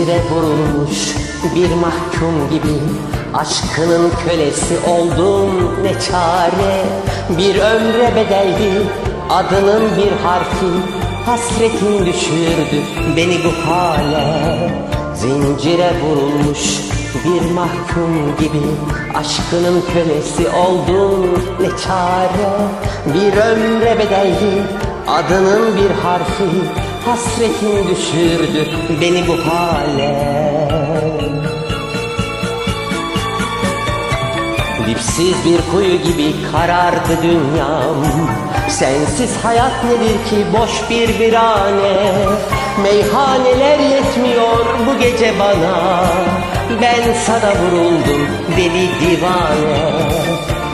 Zincire vurulmuş bir mahkum gibi Aşkının kölesi oldum ne çare. Bir ömre bedeldi adının bir harfi Hasretin düşürdü beni bu hale. Zincire vurulmuş bir mahkum gibi Aşkının kölesi oldum ne çare. Bir ömre bedeldi adının bir harfi Hasretin düşürdü beni bu hale. Dipsiz bir kuyu gibi karardı dünyam. Sensiz hayat nedir ki boş bir virane Meyhaneler yetmiyor bu gece bana. Ben sana vuruldum deli divane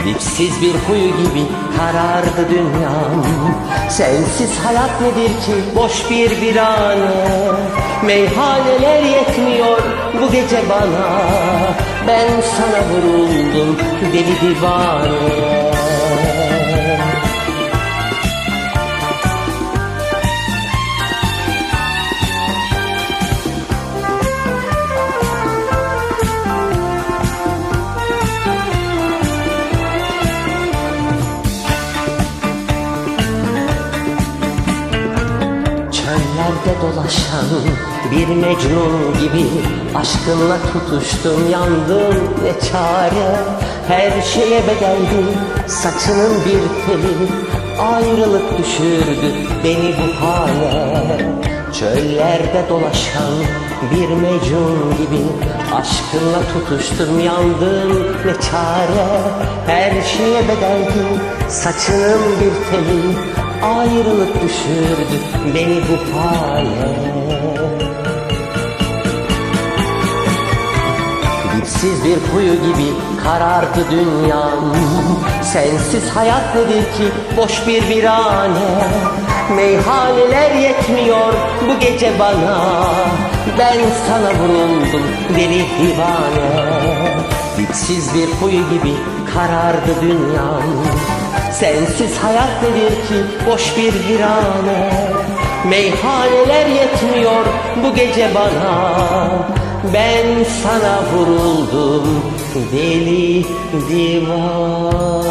Dipsiz bir kuyu gibi karardı dünyam. Sensiz hayat nedir ki? Boş bir virane Meyhaneler yetmiyor bu gece bana. Ben sana vuruldum deli divane Çöllerde dolaşan bir mecnun gibi Aşkınla tutuştum yandım ne çare? Her şeye bedeldi saçının bir teli Ayrılık düşürdü beni bu hale. Çöllerde dolaşan bir mecnun gibi Aşkınla tutuştum yandım ne çare? Her şeye bedeldi saçının bir teli Ayrılık düşürdü beni bu hale. Dipsiz bir kuyu gibi karardı dünyam. Sensiz hayat nedir ki? Boş bir virane Meyhaneler yetmiyor bu gece bana. Ben sana vuruldum deli divane. Dipsiz bir kuyu gibi karardı dünyam Sensiz hayat nedir ki? Boş bir virane Meyhaneler yetmiyor bu gece bana. Ben sana vuruldum deli divan